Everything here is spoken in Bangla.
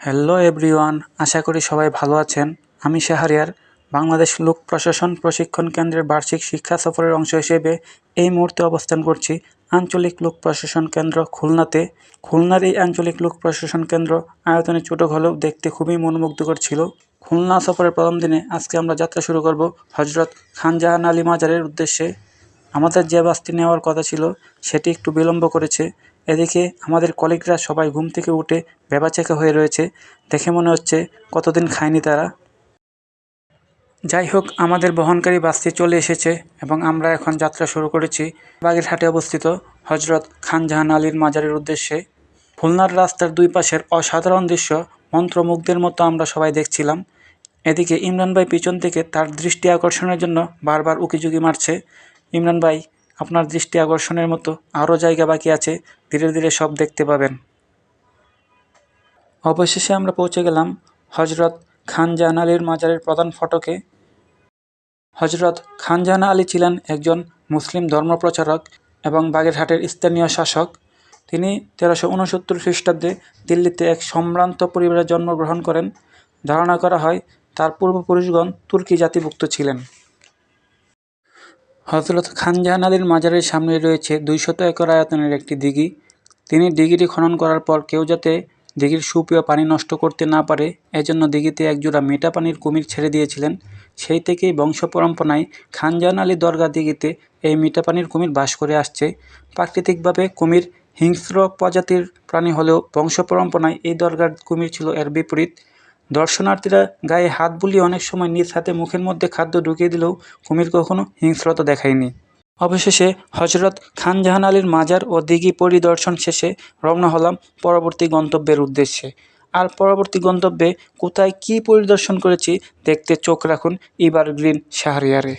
হ্যালো এভরিওয়ান, আশা করি সবাই ভালো আছেন। আমি শাহরিয়ার, বাংলাদেশ লোক প্রশাসন প্রশিক্ষণ কেন্দ্রের বার্ষিক শিক্ষা সফরের অংশ হিসেবে এই মুহূর্তে অবস্থান করছি আঞ্চলিক লোক প্রশাসন কেন্দ্র খুলনাতে। খুলনার এই আঞ্চলিক লোক প্রশাসন কেন্দ্র আয়তনে ছোটো হলেও দেখতে খুবই মনোমুগ্ধকর ছিল। খুলনা সফরের প্রথম দিনে আজকে আমরা যাত্রা শুরু করব হজরত খানজাহান আলী মাজারের উদ্দেশ্যে। আমাদের যে বাসটি নেওয়ার কথা ছিল, সেটি একটু বিলম্ব করেছে। এদিকে আমাদের কলিগরা সবাই ঘুম থেকে উঠে ভেবাচেকা হয়ে রয়েছে। দেখে মনে হচ্ছে কতদিন খায়নি তারা। যাই হোক আমাদের বহনকারী বাসটি চলে এসেছে এবং আমরা এখন যাত্রা শুরু করেছি। বাগেরহাটে অবস্থিত হজরত খানজাহান আলীর মাজারের উদ্দেশ্যে। খুলনার রাস্তার দুই পাশের অসাধারণ দৃশ্য মন্ত্রমুগ্ধের মতো আমরা সবাই দেখছিলাম। এদিকে ইমরান ভাই পিছন থেকে তার দৃষ্টি আকর্ষণের জন্য বারবার উকিঝুঁকি মারছে। ইমরান ভাই আপনার দৃষ্টি আকর্ষণের মতো আরও জায়গা বাকি আছে, ধীরে ধীরে সব দেখতে পাবেন। অবশেষে আমরা পৌঁছে গেলাম হজরত খানজাহান আলীর মাজারের প্রধান ফটকে। হজরত খানজাহান আলী ছিলেন একজন মুসলিম ধর্মপ্রচারক এবং বাগেরহাটের স্থানীয় শাসক। তিনি তেরোশো উনসত্তর খ্রিস্টাব্দে দিল্লিতে এক সম্ভ্রান্ত পরিবারে জন্মগ্রহণ করেন। ধারণা করা হয় তার পূর্বপুরুষগণ তুর্কি জাতিভুক্ত ছিলেন। হজরত খানজাহান আলীর মাজারের সামনে রয়েছে দুইশত একর আয়তনের একটি দিঘি। তিনি দিঘিটি খনন করার পর কেউ যাতে দিঘির সুপেয় পানি নষ্ট করতে না পারে, এজন্য দিঘিতে একজোড়া মেটা পানির কুমির ছেড়ে দিয়েছিলেন। সেই থেকেই বংশ পরম্পরায় খানজাহান আলী দরগা দিঘিতে এই মিঠা পানির কুমির বাস করে আসছে। প্রাকৃতিকভাবে কুমির হিংস্র প্রজাতির প্রাণী হলেও বংশ পরম্পরায় এই দরগার কুমির ছিল এর বিপরীত। দর্শনার্থীরা গায়ে হাত বুলিয়ে অনেক সময় নিজ হাতে মুখের মধ্যে খাদ্য ঢুকিয়ে দিলেও কুমির কখনো হিংস্রতা দেখায়নি। অবশেষে হজরত খান জাহান আলীর মাজার ও দিঘি পরিদর্শন শেষে রওনা হলাম পরবর্তী গন্তব্যের উদ্দেশ্যে। আর পরবর্তী গন্তব্যে কোথায় কি পরিদর্শন করেছি দেখতে চোখ রাখুন ইবার গ্রিন শাহরিয়ারে।